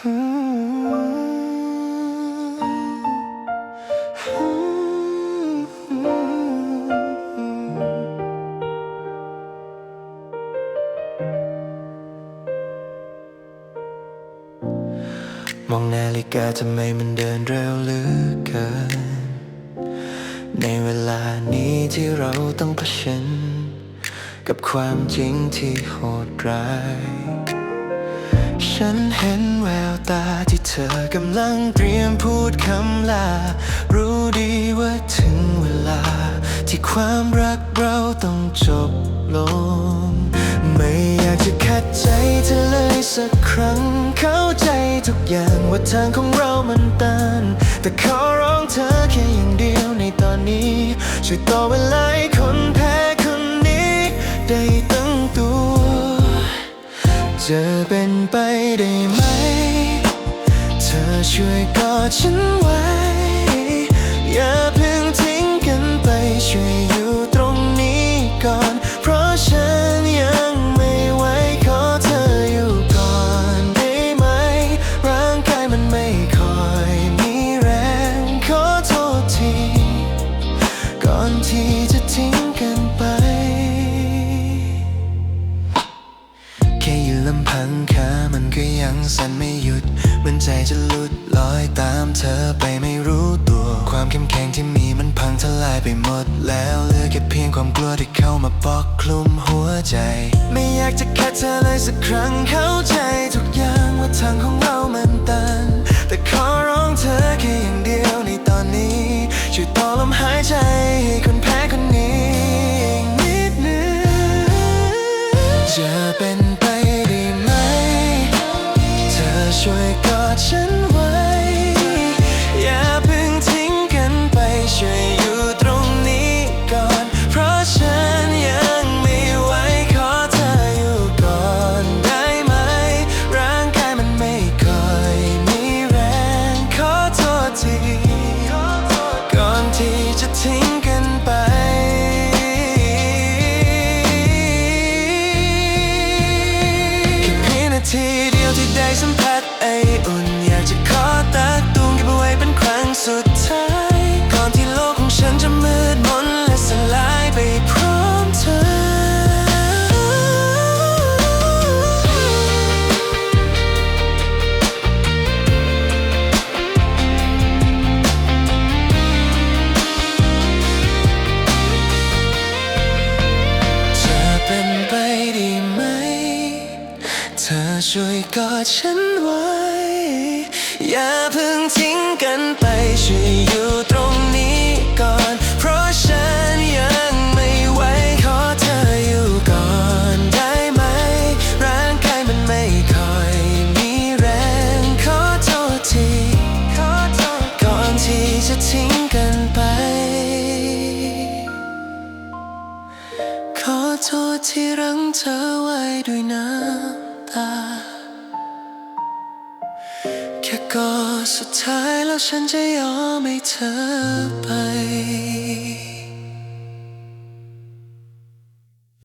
มองนาฬิกาทำไมมันเดินเร็วเหลือเกิน ในเวลานี้ที่เราต้องเผชิญ กับความจริงที่โหดร้าย ฉันเห็นแววตาที่เธอกำลังเตรียมพูดคำลา รู้ดีว่าถึงเวลา ที่ความรักเราต้องจบลง ไม่อยากจะขัดใจเธอเลยสักครั้ง เข้าใจทุกอย่างว่าทางของเรามันตัน แต่ขอร้องเธอแค่อย่างเดียวในตอนนี้ ช่วยต่อเวลาคนแพ้คนนี้ ได้ตั้งตัว จะเป็นไปได้ไหม เธอช่วยกอดฉันไว้ อย่าเพิ่งทิ้งกันไปช่วยอยู่ตรงนี้ก่อน เพราะฉันยังไม่ไหวขอเธออยู่ก่อนได้ไหม ร่างกายมันไม่ค่อยมีแรงขอโทษที ก่อนที่จะทิ้ง ยังสั่นไม่หยุดเหมือนใจจะหลุดลอยตามเธอไปไม่รู้ตัว ความเข้มแข็งที่มีมันพังทลายไปหมด แล้วเหลือแค่เพียงความกลัวที่เข้ามาปอกคลุมหัวใจ ไม่อยากจะแค่เธอเลยสักครั้งเข้าใจทุกอย่างว่าทางของเรามันตัน แต่ขอร้องเธอแค่อย่างเดียวในตอนนี้ช่วยต่อลมหายใจให้คนแพ้คนนี้อีกนิดนึงจะเป็นไป เธอ ช่วยกอดฉันไว้ อย่าเพิ่งทิ้งกันไปช่วยอยู่ตรงนี้ก่อน เพราะฉันยังไม่ไหวขอเธออยู่ก่อนได้ไหม ร่างกายมันไม่ค่อยมีแรงขอโทษทีขอโทษก่อนที่จะทิ้งกันไป ขอโทษที่รั้งเธอไว้ด้วยน้ำ ตา แค่กอดสุดท้ายแล้วฉันจะยอมให้เธอไป